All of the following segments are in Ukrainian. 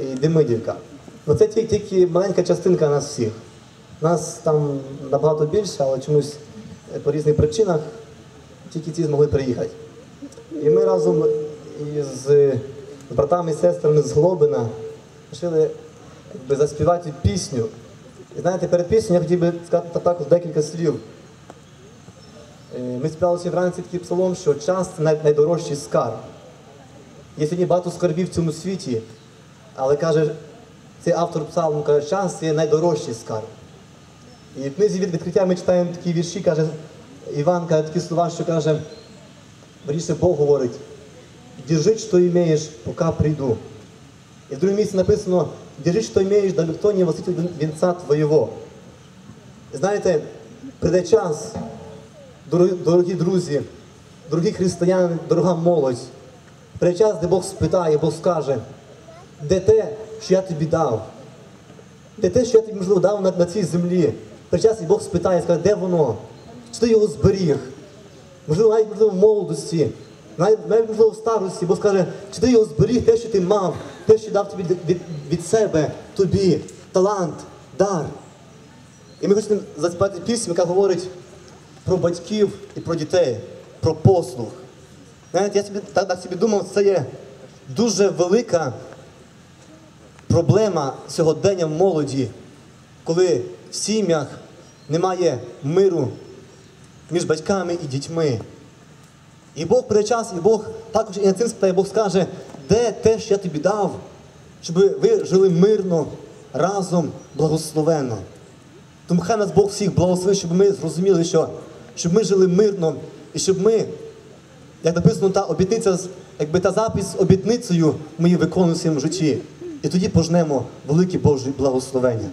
І Демидівка. Ну це тільки, маленька частинка нас всіх. Нас там набагато більше, але чомусь е, по різних причинах тільки ці змогли приїхати. І ми разом із братами і сестрами з Глобина вирішили заспівати пісню. І знаєте, перед піснею я хотів би сказати також декілька слів. Е, Ми співали вранці такий псалом, що час найдорожчий скарб. Є сьогодні багато скарбів в цьому світі, але каже, цей автор псалму каже, час це найдорожчий скарб. І в книзі від відкриття ми читаємо такі вірші, каже Іван, каже такі слова, що каже, вірніше Бог говорить, держи, що імеєш, поки прийду. І в другому місці написано, держи, що імеєш, да ніхто не восить вінця твоєго. Знаєте, прийде час, дорогі друзі, дорогі християни, дорога молодь, Прийде час, де Бог спитає, Бог скаже, де те, що я тобі дав? Де те, що я тобі, можливо, дав на, на цій землі? Прийде час, і Бог спитає, скаже, де воно? Чи ти його зберіг? Можливо, навіть можливо, в молодості, навіть, навіть можливо, в старості, Бог скаже, чи ти його зберіг, те, що ти мав, те, що дав тобі від, від, від себе, тобі, талант, дар. І ми хочемо заспівати пісню, яка говорить про батьків і про дітей, про послуг. Знаєте, я собі так, так собі думав, це є дуже велика проблема сьогодення в молоді, коли в сім'ях немає миру між батьками і дітьми. І Бог прийде час, і Бог також і над цим спитає, Бог скаже, де те, що я тобі дав, щоб ви жили мирно, разом, благословенно. Тому хай нас Бог всіх благословить, щоб ми зрозуміли, що щоб ми жили мирно і щоб ми як написано, та обітниця, якби та запис з обітницею ми її виконуємо в своєму житті. І тоді пожнемо великі Божі благословення.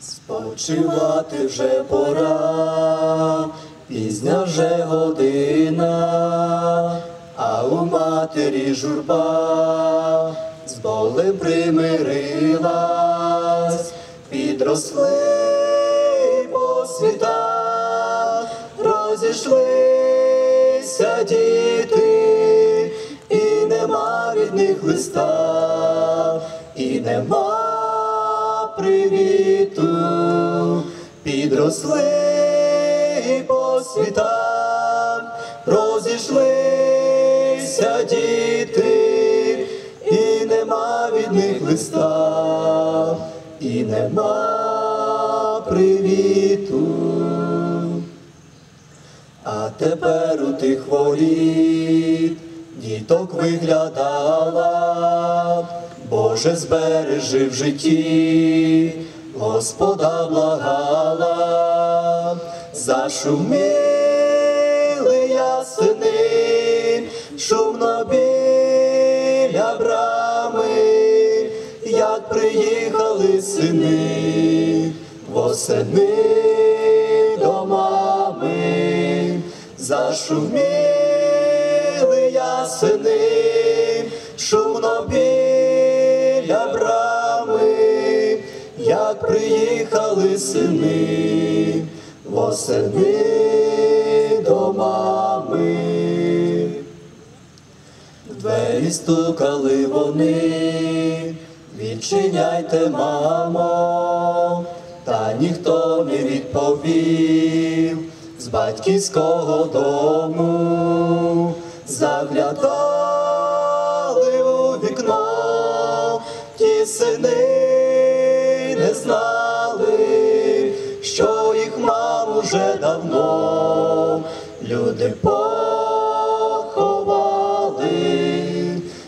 Спочивати вже пора, пізня вже година, а у матері журба з примирилась, підросли по світах, розійшлися діти, і нема від них листа, і нема привіту, підросли по світам, розійшлися діти, листа, і нема привіту. А тепер у тих воріт діток виглядала, Боже збережи в житті, Господа благала, зашуміли ясени, шумно біля приїхали сини, восени до мами, зашуміли ясени, шумно біля брами, як приїхали сини, восени до мами. Двері стукали вони, відчиняйте, мамо, та ніхто не відповів. З батьківського дому, заглядали у вікно, ті сини не знали, що їх мам уже давно. Люди поховали,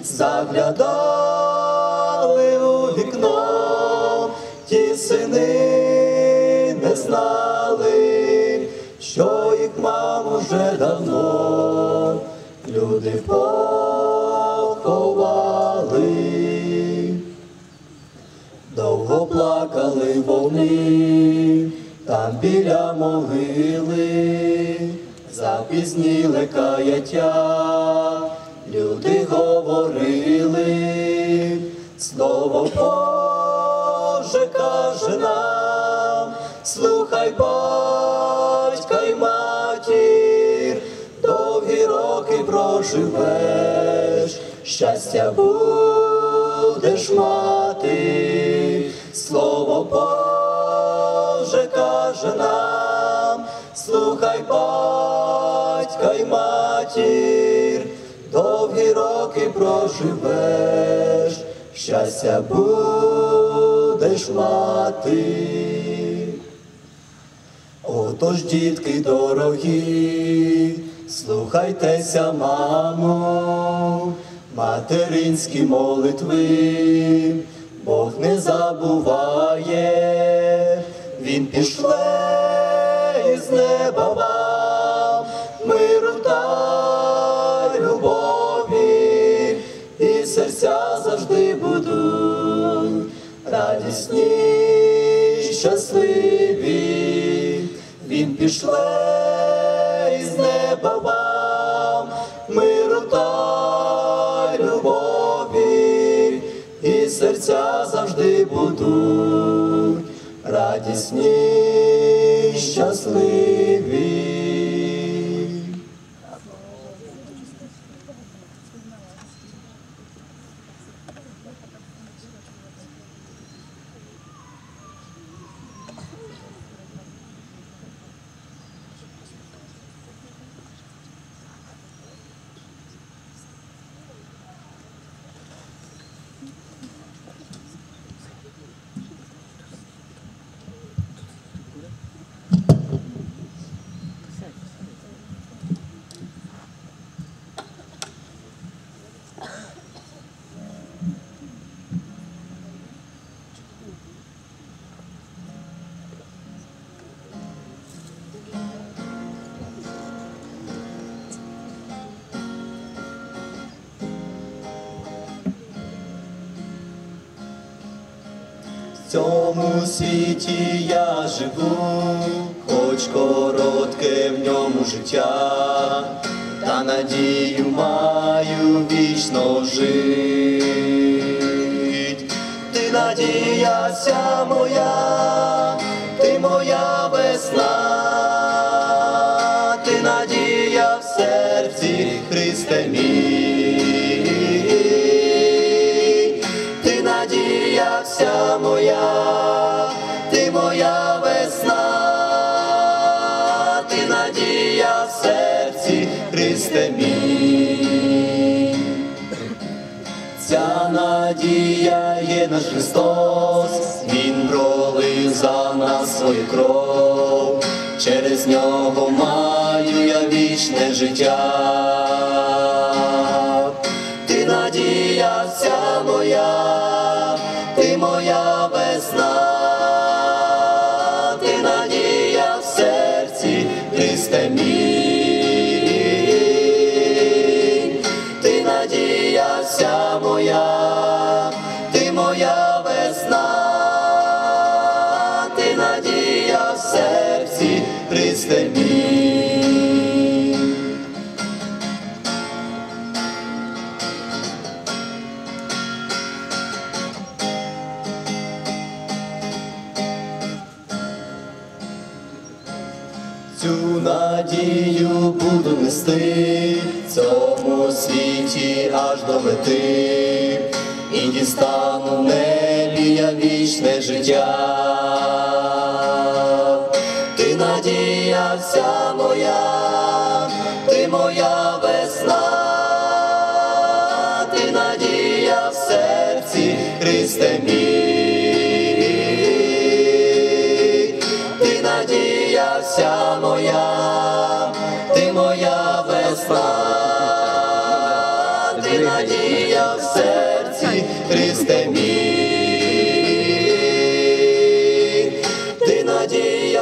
заглядали у вікно, ті сини не знали, що їх мам уже давно. Люди поховали. Довго плакали вони там біля могили, запізніли каяття, люди говорили, слово Боже каже нам. слухай батька й матір, довгі роки проживеш, щастя будеш мати, слово Боже каже нам, слухай батька й матір, довгі роки проживеш, щастя будеш мати. Отож, дітки дорогі, слухайтеся, мамо, материнські молитви, Бог не забуває, Він пішле із неба радісні, щасливі, він пішле із неба вам, миру та любові, і серця завжди будуть радісні, щасливі. В цьому світі я живу, хоч коротке в ньому життя, та надію маю вічно жить. Ти надіяся моя, ти моя весна, Мій. Ця надія є наш Христос, Він пролив за нас свою кров, через нього маю я вічне життя. Цю надію буду нести в цьому світі аж до мети, і дістану в небі я вічне життя. Ти надія вся моя, ти моя весна, ти надія в серці Христе мій. Ти